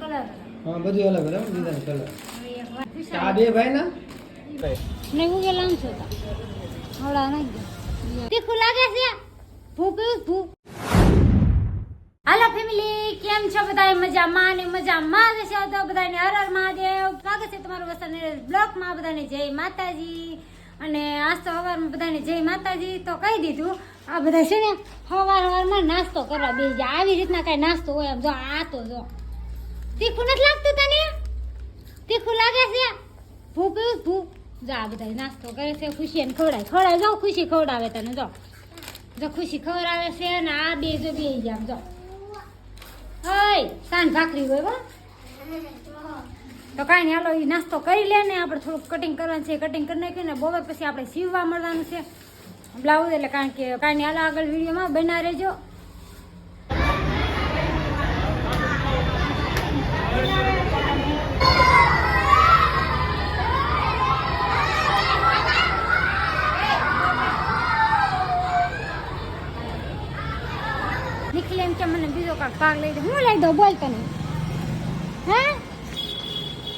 Colour હા, બધું અલગ અલગ ડિઝાઇન કલર આ બે ભાઈ ના? ને હું ગયેલા આમ છોતા. હવડા નાખી તીખું લાગે છે? ભૂખ ભૂખ હાલો ફેમિલી કેમ છો બધા મજામાં ને મજામાં જ છે તો બધાને હર હર મહાદેવ. સ્વાગત છે તમારું વસન બ્લોકમાં. બધાને જય માતાજી. અને આજ તો સવારમાં બધાને જય માતાજી. તો કહી દીધું, આ બધા છે ને સવાર સવારમાં નાસ્તો કરવા બે આવી રીતના કાંઈ નાસ્તો હોય આમ જો, આ તો જો. તીખું નથી લાગતું તને? તીખું લાગે છે? ભૂ પીવું ભૂ જો બધા નાસ્તો કરે છે, ખુશી એને ખવડાય. ખવડાય, જો ખુશી ખવડાવે તને, જો. જો ખુશી ખવડાવે છે ને આ બે જો બે જામ જો. ઓય સાંજ ભાખરી હોય, હો. તો કાંઈ હાલો એ નાસ્તો કરી લે ને, આપણે થોડુંક કટિંગ કરવાનું છે કટિંગ કરી નાખ્યું ને, બપોર પછી આપણે સીવવા મળવાનું છે. બ્લાઉઝ એટલે કારણ કે, કાંઈ હાલો, આગળ વિડીયોમાં બના રહેજો. નિખિલ એમ કે મને બીજો કાંક ભાગ લઈ દે. હું લઈ દઉં? બોલ તને. હે?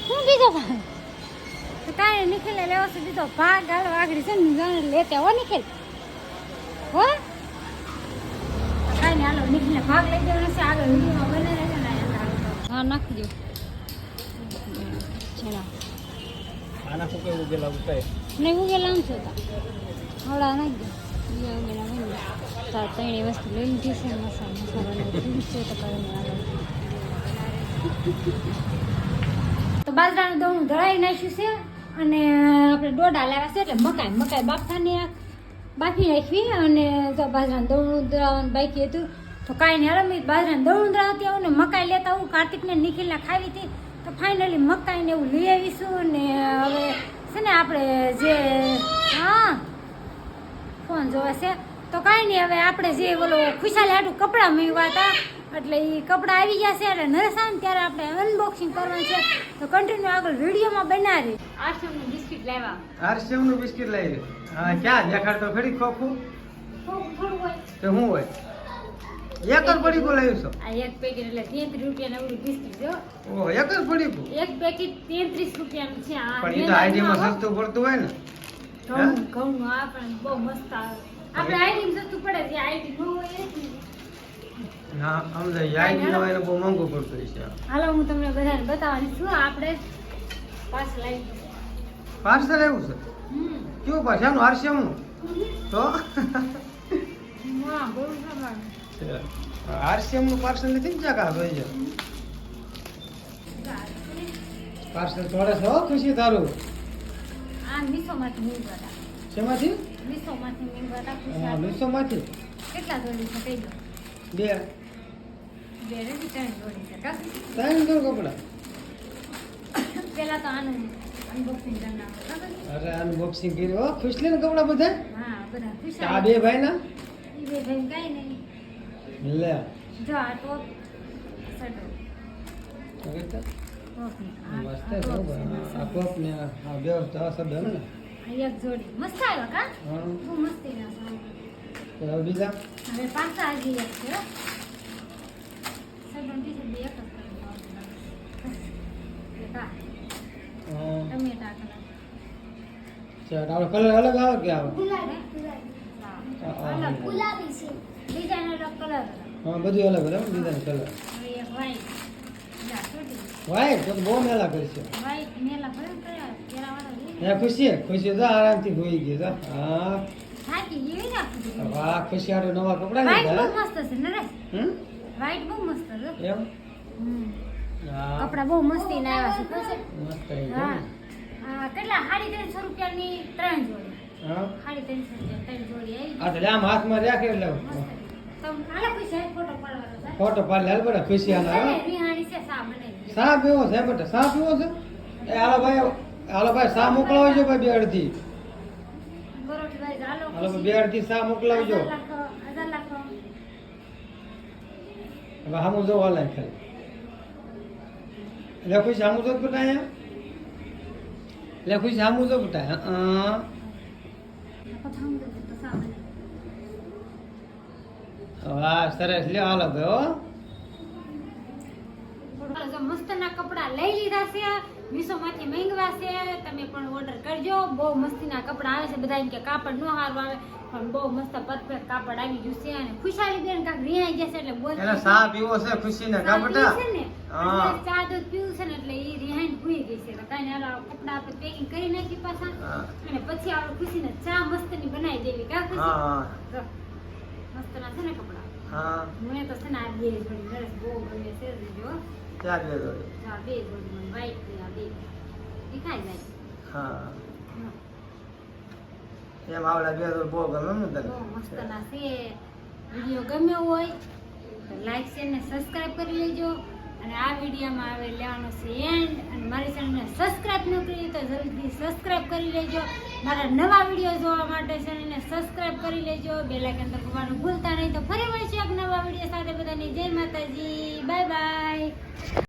હું બીજો ભાગ? તો કાંઈ નિખિલે લેવો છે બીજો ભાગ. હાલ આગળ છે ને જાણે લેતે હો નિખિલ હો? નહીં હાલો નિખિલને ભાગ લઈ દેવાનો છે. આગળ વિડીયોમાં બને ને હા નાખી દો. છેડા આના શું કેવું ગયેલા ઉતાય? નહીં ઉગેલા આમ છોતા હવડા નાખી દો. બીજા ઉગેલા નહીં તો આ ત્રણેય વસ્તુ લઈ લીધી છે મસાલા મસાલા છે તો કરીને તો બાજરાનું દવણું ધરાઈ નાખ્યું છે અને આપણે ડોડા લાવ્યા છે એટલે મકાઈ મકાઈ બાફાની બાફી નાખવી અને તો બાજરાનું દવણું ધરાવવાનું બાકી હતું તો કાંઈ નહીં. હાલો બાજરાને બાજરાનું હતી આવું ને મકાઈ લેતા આવું. કાર્તિકને નિખિલને ખાવી હતી. તો ફાઇનલી મકાઈને એવું લઈ આવીશું ને હવે છે ને આપણે જે હા ફોન જોવે છે. તો કાંઈ નહીં હવે આપણે જે ઓલો ખુશાલ હાટું કપડાં મેળવ્યા હતા એટલે એ કપડાં આવી ગયા છે એટલે નરસા ને ત્યારે આપણે અનબોક્સિંગ કરવાનું છે. તો કન્ટિન્યુ આગળ વિડીયોમાં બનાવી. આઠસોની બિસ્કિટ લાવ્યા. આરસીએમ બિસ્કિટ લઈ હા ક્યાં? દેખાડતો ખરી ખોખું. તો હું હોય? કે શું હોય એક જ પડી બોલાવ્યું છો. આ એક પેકેટ એટલે તેત્રીસ રૂપિયાનું એવડું બિસ્કિટ જો ઓહો એક પડી ગયું એક પેકેટ તેત્રીસ રૂપિયાનું છે. આ પણ એ તો આઈડીમાં સસ્તું પડતું હોય ને. ઘઉં ઘઉંનું આ પણ બહુ મસ્ત આવે. આપણે આઈડી સસ્તું પડે છે આઈડી ન હોય એ જ નહીં. ના સમજાય. આઈડી નો એને બહુ મોંઘું પડતું હશે. હાલો હું તમને બધાને બતાવવાની છું. આપણે પાછળ આવી પાર્સલ આવ્યું છે? પાછળ આનું આરસીએમનું તો? હા બહુ સારું આરસીએમનું પાર્સલ નથી ને ચાકા હોય છે? પાર્સલ તોડે છે હો ખુશી તારું. આ મીસોમાંથી મીંગવાતા શેમાંથી? મીસોમાંથી મીંગવાતા હા, ખુશાલ મીશોમાંથી કેટલા જોડી છે દો. બે. બે રેડી ત્રણ જોડી છે કા? ત્રણ જોડ કપડા. પેલા તો આનું અનબોક્સિંગ કરી અરે અનબોક્સિંગ કર્યું હો ખુશ લે ને કપડા બધા? હા બધા આ બે ભાઈ ના બે ભાઈ કાંઈ નહીં. લે જો આ ટોપ સડો મસ્ત છે હો ટોપ આ મસ્ત. ટોપ ને આ બે આ શબ્દ ને એક જોડી મસ્ત આવ્યો કા બહુ મસ્તી ના હવે બીજા હવે પાછા આવી ગયા છે સડો ટી-શર્ટ બે એક જ કરીને આવશે. એક આ હા. ટમેટા કલર અલગ આવે કે આવે. ગુલાબી છે ડિઝાઇન અલગ કલર અલગ હા બધું અલગ અલગ ડિઝાઇન કલર વાઈટ તો બહુ મેલા કરશે હે? ખુશી ખુશી તો આરામથી હોઈ ગઈ તો હા. થાકી ગઈ રાખી વાહ ખુશી આડો નવા કપડા લીધા મસ્ત છે નરેશ હમ? વ્હાઈટ બહુ મસ્ત છે. એમ? કપડા બહુ મસ્તી ના આવ્યા છે મસ્ત હા. કેટલા? સાડી ત્રણસો રૂપિયાની ત્રણ જોડી. હા? સાડી ત્રણસો રૂપિયા ત્રણ જોડી આવી. આ તો આમ હાથમાં રાખે એટલે. હાલો ફોટો પાડી હાલ બેટા ખુશી હાલ છે હા છે સા બનાવી સા પીવો છે બેટા સાપ પીવો છે? એ હાલો ભાઈ હાલો ભાઈ સા મોકલાવજો ભાઈ બે અડધી. હાલો હાલો બે અડધી સા મોકલાવજો. હવે હામું જો ઓનલાઈન ખાલી. એટલે ખુશી, હામું જો બેટા અહીંયા? એટલે ખુશી, હામું જો બેટા હા આખો થાંભલો છે તો સા બનાવી વાહ સરસ. લ્યો હાલો ભાઈ હો હાલો, જો તો લઈ લીધા છે. મીશોમાંથી મંગવા છે. તમે પણ ઓર્ડર કરજો. બહુ મસ્તીના કપડા આવે છે. બધા કે કાપડ નો હારું આવે. પણ બહુ મસ્ત પરફેક્ટ કાપડ આવી ગયું છે અને ખુશાલી બેન કાક રિહાઈ છે એટલે બોલ એટલે સા પીવો છે ખુશી ને કાપડા? છે ને? હા. ચા દૂધ પીવું છે ને એટલે એ રિહાઈન ભૂઈ ગઈ છે. તો આ કપડા હાલો આપણે પેકિંગ કરી નાખી પાછા. અને પછી આપણે ખુશીને ચા મસ્તની બનાવી દેવી. કા ખુશી? હા જો, મસ્તના છે ને કપડા? હા. મને તો છે ને આ બે જોડી ડ્રેસ બહુ ગમે છે જો ત્યાં બે જોડી. આ બે જોડી મને white ને આ બે. દેખાય જાય હા. એમ આવડા બે જોડી બહુ ગમે ને તને? છે. વીડિયો ગમ્યો હોય તો લાઈક શેર ને સબસ્ક્રાઇબ કરી લેજો. અને આ વિડીયોમાં હવે લેવાનો છે એન્ડ અને મારી ચેનલને સબસ્ક્રાઇબ ન કરી તો જલ્દી સબસ્ક્રાઈબ કરી લેજો. મારા નવા વીડિયો જોવા માટે ચેનલને સબસ્ક્રાઇબ કરી લેજો. બેલ આઇકન દબાવવાનું ભૂલતા નહીં. તો ફરી મળશે એક નવા વીડિયો સાથે બધાની. જય માતાજી. Bye bye